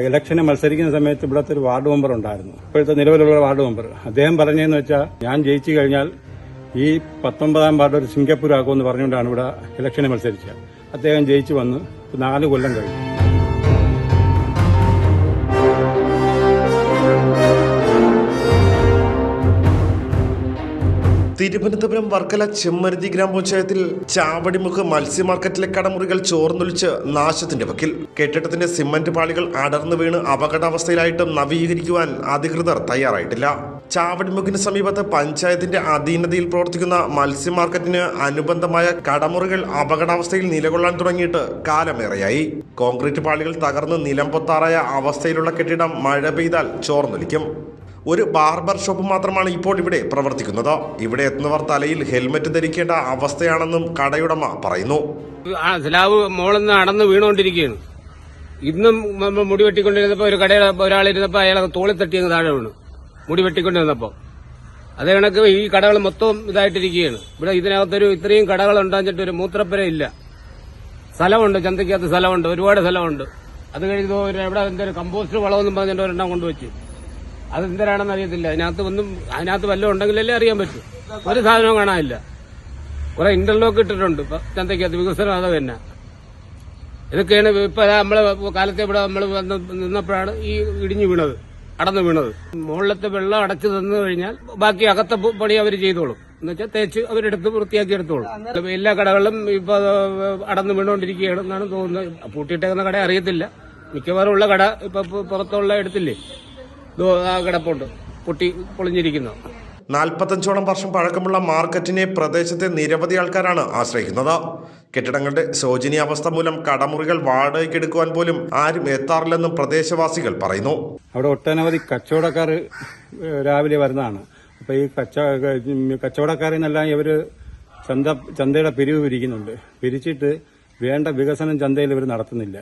ഇലക്ഷന് മത്സരിക്കുന്ന സമയത്ത് ഇവിടത്തെ ഒരു വാർഡ് മെമ്പർ ഉണ്ടായിരുന്നു. ഇപ്പോഴത്തെ നിലവിലുള്ള വാർഡ് മെമ്പർ. അദ്ദേഹം പറഞ്ഞതെന്ന് വെച്ചാൽ ഞാൻ ജയിച്ചു കഴിഞ്ഞാൽ ഈ പത്തൊമ്പതാം വാർഡ് ഒരു സിംഗപ്പൂർ ആക്കുമെന്ന് പറഞ്ഞുകൊണ്ടാണ് ഇവിടെ ഇലക്ഷന് മത്സരിച്ചത്. അദ്ദേഹം ജയിച്ചു വന്ന് നാല് കൊല്ലം കഴിഞ്ഞു. തിരുവനന്തപുരം വർക്കല ചെമ്മരുതി ഗ്രാമപഞ്ചായത്തിൽ ചാവടിമുഖ മത്സ്യ മാർക്കറ്റിലെ കടമുറികൾ ചോർന്നൊലിച്ച് നാശത്തിന്റെ വക്കിൽ. കെട്ടിടത്തിന്റെ സിമന്റ് പാളികൾ അടർന്നു വീണ് അപകടാവസ്ഥയിലായിട്ടും നവീകരിക്കുവാൻ അധികൃതർ തയ്യാറായിട്ടില്ല. ചാവടിമുഖിന് സമീപത്ത് പഞ്ചായത്തിന്റെ അധീനതയിൽ പ്രവർത്തിക്കുന്ന മത്സ്യ മാർക്കറ്റിന് അനുബന്ധമായ കടമുറികൾ അപകടാവസ്ഥയിൽ നിലകൊള്ളാൻ തുടങ്ങിയിട്ട് കാലമേറെയായി. കോൺക്രീറ്റ് പാളികൾ തകർന്ന് നിലംപൊത്താറായ അവസ്ഥയിലുള്ള കെട്ടിടം മഴ പെയ്താൽ ചോർന്നൊലിക്കും. ഒരു ബാർബർ ഷോപ്പ് മാത്രമാണ് ഇപ്പോൾ ഇവിടെ പ്രവർത്തിക്കുന്നത്. ഇവിടെ എത്തുന്നവർ തലയിൽ ഹെൽമറ്റ് ധരിക്കേണ്ട അവസ്ഥയാണെന്നും കടയുടമ പറയുന്നു. സ്ലാബ് മോളിൽ നിന്ന് അടന്ന് വീണുകൊണ്ടിരിക്കുകയാണ്. ഇന്നും മുടി വെട്ടിക്കൊണ്ടിരുന്നപ്പോ ഒരു കടയിൽ ഒരാളിരുന്നപ്പോ അയാളെ തോളി തട്ടി താഴെ വീണു. മുടി വെട്ടിക്കൊണ്ടിരുന്നപ്പോ അത് കണക്ക് ഈ കടകൾ മൊത്തം ഇതായിട്ടിരിക്കുകയാണ്. ഇവിടെ ഇതിനകത്തൊരു ഇത്രയും കടകൾ ഉണ്ടാഞ്ഞിട്ട് ഒരു മൂത്രപ്പര ഇല്ല. സ്ഥലമുണ്ട് ചന്തയ്ക്കകത്ത് സ്ഥലമുണ്ട് ഒരുപാട് സ്ഥലമുണ്ട്. അത് കഴിഞ്ഞ് എവിടെ എന്തൊരു കമ്പോസ്റ്റ് വളമെന്നും പറഞ്ഞിട്ട് ഒരെണ്ണം കൊണ്ടുവച്ചു. അത് എന്തിനാണെന്ന് അറിയത്തില്ല. അതിനകത്ത് ഒന്നും അതിനകത്ത് വല്ലതും ഉണ്ടെങ്കിലല്ലേ അറിയാൻ പറ്റൂ. ഒരു സാധനവും കാണാനില്ല. കുറെ ഇന്റർലോക്ക് ഇട്ടിട്ടുണ്ട്. ചന്തയ്ക്കകത്ത് വികസനം അത് തന്നെ. ഇതൊക്കെയാണ് ഇപ്പൊ നമ്മളെ കാലത്തെ ഇവിടെ നമ്മൾ നിന്നപ്പോഴാണ് ഈ ഇടിഞ്ഞു വീണത് അടന്നു വീണത്. മുകളിലത്തെ വെള്ളം അടച്ചു തന്നു കഴിഞ്ഞാൽ ബാക്കി അകത്തെ പണി അവർ ചെയ്തോളും. എന്നുവെച്ചാൽ തേച്ച് അവരെടുത്ത് വൃത്തിയാക്കി എടുത്തോളും. എല്ലാ കടകളും ഇപ്പൊ അടന്നു വീണുകൊണ്ടിരിക്കുകയാണ് എന്നാണ് തോന്നുന്നത്. പൂട്ടിയിട്ടേക്കുന്ന കട അറിയത്തില്ല. മിക്കവാറും ഉള്ള കട ഇപ്പൊ പുറത്തുള്ള എടുത്തില്ലേ? കിടപ്പുണ്ട്. പൊട്ടി പൊളിഞ്ഞിരിക്കുന്നു. നാൽപ്പത്തഞ്ചോളം വർഷം പഴക്കമുള്ള മാർക്കറ്റിനെ പ്രദേശത്തെ നിരവധി ആൾക്കാരാണ് ആശ്രയിക്കുന്നത്. കെട്ടിടങ്ങളുടെ ശോചനീയാവസ്ഥ മൂലം കടമുറികൾ വാടകയ്ക്ക് വാടകയ്ക്കെടുക്കുവാൻ പോലും ആരും എത്താറില്ലെന്നും പ്രദേശവാസികൾ പറയുന്നു. അവിടെ ഒട്ടനവധി കച്ചവടക്കാർ രാവിലെ വരുന്നതാണ്. അപ്പൊ ഈ കച്ച കച്ചവടക്കാരിൽ നിന്നെല്ലാം ഇവർ ചന്ത ചന്തയുടെ പിരിവ് പിരിക്കുന്നുണ്ട്. പിരിച്ചിട്ട് വേണ്ട വികസനം ചന്തയിൽ ഇവർ നടത്തുന്നില്ല.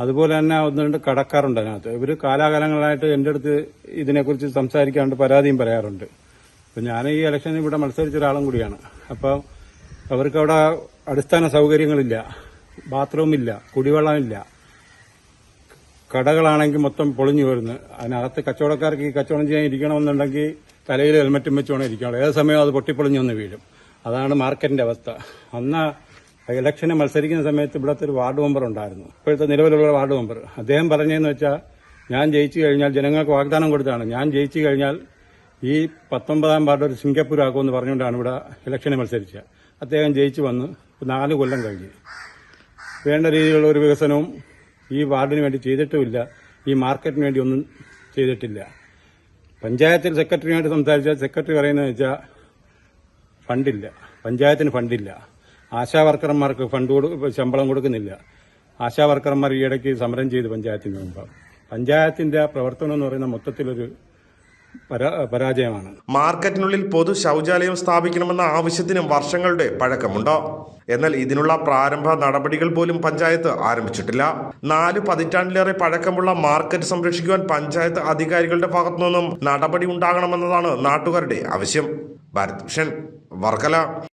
അതുപോലെ തന്നെ ഒന്ന് രണ്ട് കടക്കാറുണ്ട് അതിനകത്ത്. ഇവർ കാലാകാലങ്ങളായിട്ട് എന്റെ അടുത്ത് ഇതിനെക്കുറിച്ച് സംസാരിക്കാറുണ്ട് പരാതിയും പറയാറുണ്ട്. അപ്പൊ ഞാൻ ഈ ഇലക്ഷനിൽ ഇവിടെ മത്സരിച്ച ഒരാളും കൂടിയാണ്. അപ്പോൾ അവർക്ക് അവിടെ അടിസ്ഥാന സൗകര്യങ്ങളില്ല ബാത്റൂം ബാത്റൂമില്ല കുടിവെള്ളമില്ല കടകളാണെങ്കിൽ മൊത്തം പൊളിഞ്ഞു വരുന്നു അതിനകത്ത് കച്ചവടക്കാർക്ക് ഈ കച്ചവടം ചെയ്യാൻ ഇരിക്കണമെന്നുണ്ടെങ്കിൽ തലയിൽ ഹെൽമറ്റും വെച്ച് വേണം ഇരിക്കണം ഏത് സമയവും അത് പൊട്ടിപ്പൊളിഞ്ഞു വന്ന് വീഴും. അതാണ് മാർക്കറ്റിന്റെ അവസ്ഥ. അന്ന് ഇലക്ഷന് മത്സരിക്കുന്ന സമയത്ത് ഇവിടുത്തെ ഒരു വാർഡ് മെമ്പർ ഉണ്ടായിരുന്നു. ഇപ്പോഴത്തെ നിലവിലുള്ള വാർഡ് മെമ്പർ. അദ്ദേഹം പറഞ്ഞതെന്ന് വെച്ചാൽ ഞാൻ ജയിച്ചു കഴിഞ്ഞാൽ ജനങ്ങൾക്ക് വാഗ്ദാനം കൊടുത്താണ്. ഞാൻ ജയിച്ചു കഴിഞ്ഞാൽ ഈ പത്തൊമ്പതാം വാർഡ് ഒരു സിംഗപ്പൂർ ആക്കുമെന്ന് പറഞ്ഞുകൊണ്ടാണ് ഇവിടെ ഇലക്ഷന് മത്സരിച്ചത്. അദ്ദേഹം ജയിച്ചു വന്ന് നാല് കൊല്ലം കഴിഞ്ഞ്. വേണ്ട രീതിയിലുള്ള ഒരു വികസനവും ഈ വാർഡിന് വേണ്ടി ചെയ്തിട്ടുമില്ല. ഈ മാർക്കറ്റിന് വേണ്ടി ഒന്നും ചെയ്തിട്ടില്ല. പഞ്ചായത്തിൽ സെക്രട്ടറിയുമായിട്ട് സംസാരിച്ചാൽ സെക്രട്ടറി പറയുന്നത് വെച്ചാൽ ഫണ്ടില്ല. പഞ്ചായത്തിന് ഫണ്ടില്ല. ആശാ വർക്കർമാർക്ക് ഫണ്ട് ശമ്പളം കൊടുക്കുന്നില്ല. ആശാവർക്കർമാർ ഈയിടയ്ക്ക് സമരം ചെയ്ത് പഞ്ചായത്തിന് മുമ്പ്. പഞ്ചായത്തിന്റെ പ്രവർത്തനം എന്ന് പറയുന്ന മൊത്തത്തിലൊരു പരാജയമാണ്. മാർക്കറ്റിനുള്ളിൽ പൊതു ശൗചാലയം സ്ഥാപിക്കണമെന്ന ആവശ്യത്തിന് വർഷങ്ങളുടെ പഴക്കമുണ്ട്? എന്നാൽ ഇതിനുള്ള പ്രാരംഭ നടപടികൾ പോലും പഞ്ചായത്ത് ആരംഭിച്ചിട്ടില്ല. നാല് പതിറ്റാണ്ടിലേറെ പഴക്കമുള്ള മാർക്കറ്റ് സംരക്ഷിക്കുവാൻ പഞ്ചായത്ത് അധികാരികളുടെ ഭാഗത്തുനിന്നും നടപടി ഉണ്ടാകണമെന്നതാണ് നാട്ടുകാരുടെ ആവശ്യം. ഭാരത് ഭൂഷൺ വർക്കല.